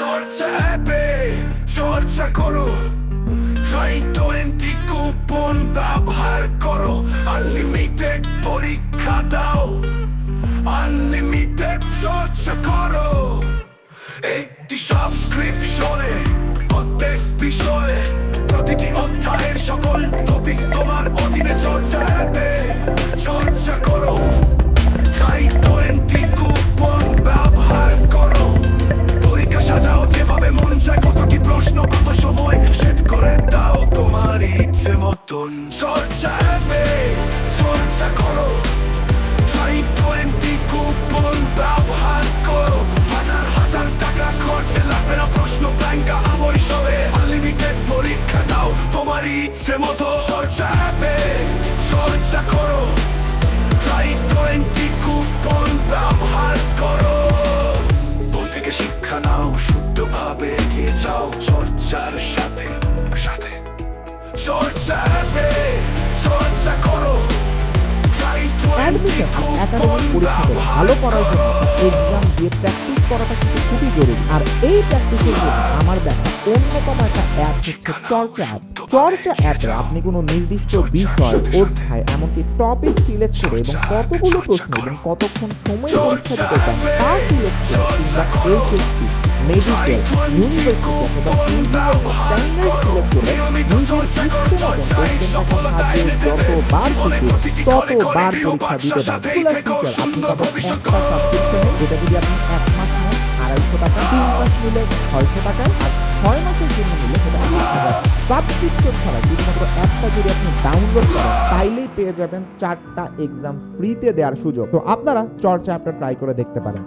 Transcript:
চর্চা অ্যাপে চর্চা করো। ট্রাই টোয়েন্টি কুপন ব্যবহার করো। আনলিমিটেড পরীক্ষা দাও। আনলিমিটেড চর্চা করো। একটি সাবস্ক্রিপশনে প্রত্যেক বিষয়ে প্রতিটি অধ্যায়ের সকল টপিক তোমার অধীনে চর্চা অ্যাপে ইচ্ছে মতন চর্চা অ্যাপে চর্চা করো ট্রাই টোয়েন্টি কুপন ব্যবহার করো হাজার হাজার টাকা খরচে লাগবে না প্রশ্ন ব্যাংকা আবশ্যবে আনলিমিটেড পরীক্ষা দাও তোমার ইচ্ছে মতো চর্চা অ্যাপে চর্চা করো ট্রাই টোয়েন্টি কুপন ব্যবহার করো বই থেকে শিক্ষা নাও শুদ্ধভাবে এগিয়ে যাও চর্চার সাথে অ্যাডমিশন। একাডেমিক পরীক্ষাতে ভালো করার জন্য এক্সাম দিয়ে প্র্যাকটিস করাটা কিন্তু খুবই জরুরি। আর এই প্র্যাকটিসের জন্য আমার দেখা অন্যতম একটা অ্যাপ হচ্ছে চর্চা অ্যাপ চর্চা অ্যাপে আপনি কোনো নির্দিষ্ট বিষয়, অধ্যায়, এমনকি টপিক সিলেক্ট করে এবং কতগুলো প্রশ্ন এবং কতক্ষণ সময় পরীক্ষা দিতে চান তা সিলেক্ট করে কিংবা এইচএসসি মেডিকেল ইউনিভার্সিটি অথবা স্ট্যান্ডার্ড সিলেক্ট করে যতবার খুশি ততবার পরীক্ষা দিতে পারেন। রেগুলার ফিচার আপনি পাবেন একটা সাবস্ক্রিপশনে যেটা যদি আপনি এক মাস নেন আড়াইশো টাকা তিন মাস নিলে ছয়শো টাকা আর ছয় মাসের জন্য নিলে সেটা এক হাজার। সাবস্ক্রিপশন ছাড়া শুধুমাত্র অ্যাপটা যদি আপনি ডাউনলোড করেন তাইলেই পেয়ে যাবেন চারটা এক্সাম ফ্রিতে দেওয়ার সুযোগ। তো আপনারা চর্চা অ্যাপটা ট্রাই করে দেখতে পারেন।